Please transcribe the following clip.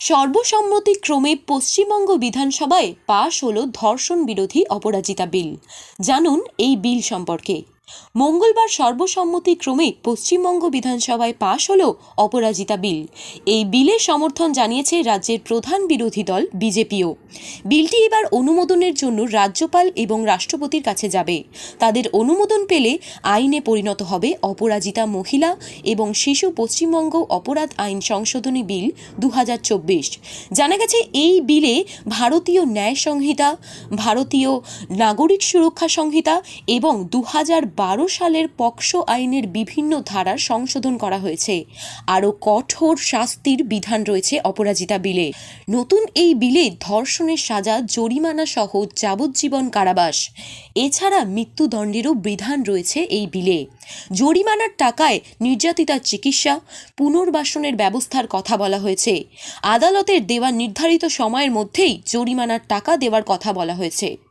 সর্বসম্মতিক্রমে পশ্চিমবঙ্গ বিধানসভায় পাশ হল ধর্ষণ বিরোধী অপরাজিতা বিল। জানুন এই বিল সম্পর্কে। মঙ্গলবার সর্বসম্মতিক্রমে পশ্চিমবঙ্গ বিধানসভায় পাশ হল অপরাজিতা বিল। এই বিলের সমর্থন জানিয়েছে রাজ্যের প্রধান বিরোধী দল, বিজেপিও। বিলটি এবার অনুমোদনের জন্য রাজ্যপাল এবং রাষ্ট্রপতির কাছে যাবে। তাদের অনুমোদন পেলে আইনে পরিণত হবে অপরাজিতা মহিলা এবং শিশু পশ্চিমবঙ্গ অপরাধ আইন সংশোধনী বিল দু হাজার চব্বিশ। জানা গেছে, এই বিলে ভারতীয় ন্যায় সংহিতা, ভারতীয় নাগরিক সুরক্ষা সংহিতা এবং দু সালের পক্সো আইনের বিভিন্ন ধারার সংশোধন করা হয়েছে। আরও কঠোর শাস্তির বিধান রয়েছে অপরাজিতা বিলে। নতুন এই বিলে ধর্ষণের সাজা, জরিমানা সহ যাবজ্জীবন কারাবাস। এছাড়া মৃত্যুদণ্ডেরও বিধান রয়েছে এই বিলে। জরিমানার টাকায় নির্যাতিতার চিকিৎসা, পুনর্বাসনের ব্যবস্থার কথা বলা হয়েছে। আদালতের দেওয়া নির্ধারিত সময়ের মধ্যেই জরিমানার টাকা দেওয়ার কথা বলা হয়েছে।